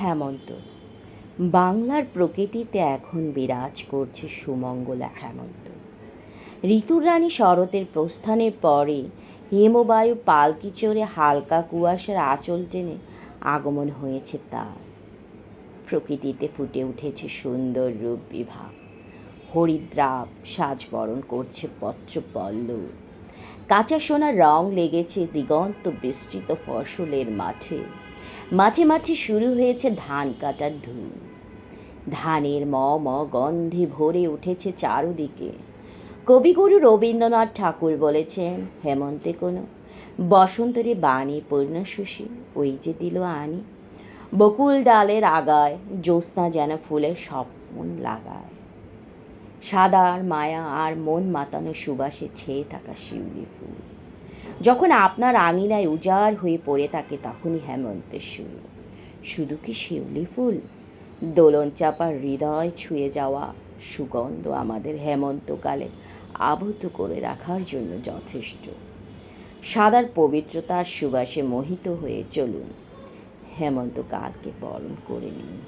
হেমন্ত বাংলার প্রকৃতিতে এখন বিরাজ করছে সুমঙ্গলা হেমন্ত ঋতুর রানী শরতের প্রস্থানের পরে হিমবায়ু পালকি চড়ে হালকা কুয়াশার আঁচল টেনে আগমন হয়েছে তার। প্রকৃতিতে ফুটে উঠেছে সুন্দর রূপ বিভাগ। হরিদ্রাব সাজবরণ করছে পত্র পল্লব কাঁচা সোনার রং লেগেছে দিগন্ত বিস্তৃত ফসলের মাঠে। মাঠে মাঠে শুরু হয়েছে ধান কাটার ধুম। ধানের ম ম গন্ধে ভরে উঠেছে চারুদিকে। কবিগুরু রবীন্দ্রনাথ ঠাকুর বলেছেন, হেমন্তে কোনো বসন্তরে বাণী পূর্ণশোষী ওই যে দিল আনি। বকুল ডালের আগায় জ্যোৎস্না যেন ফুলের স্বপ্ন লাগায়। সাদার মায়া আর মন মাতানো সুবাসে ছেয়ে থাকা শিউলি ফুল। যখন আপনার আঙিনায় উজাড় হয়ে পড়ে থাকে তখনই হেমন্তের শুরু। শুধু কি শিউলি ফুল? দোলন চাপার হৃদয় ছুঁয়ে যাওয়া সুগন্ধ আমাদের হেমন্তকালে আবদ্ধ করে রাখার জন্য যথেষ্ট। সাদার পবিত্রতার সুবাসে মোহিত হয়ে চলুন হেমন্তকালকে বরণ করে নিন।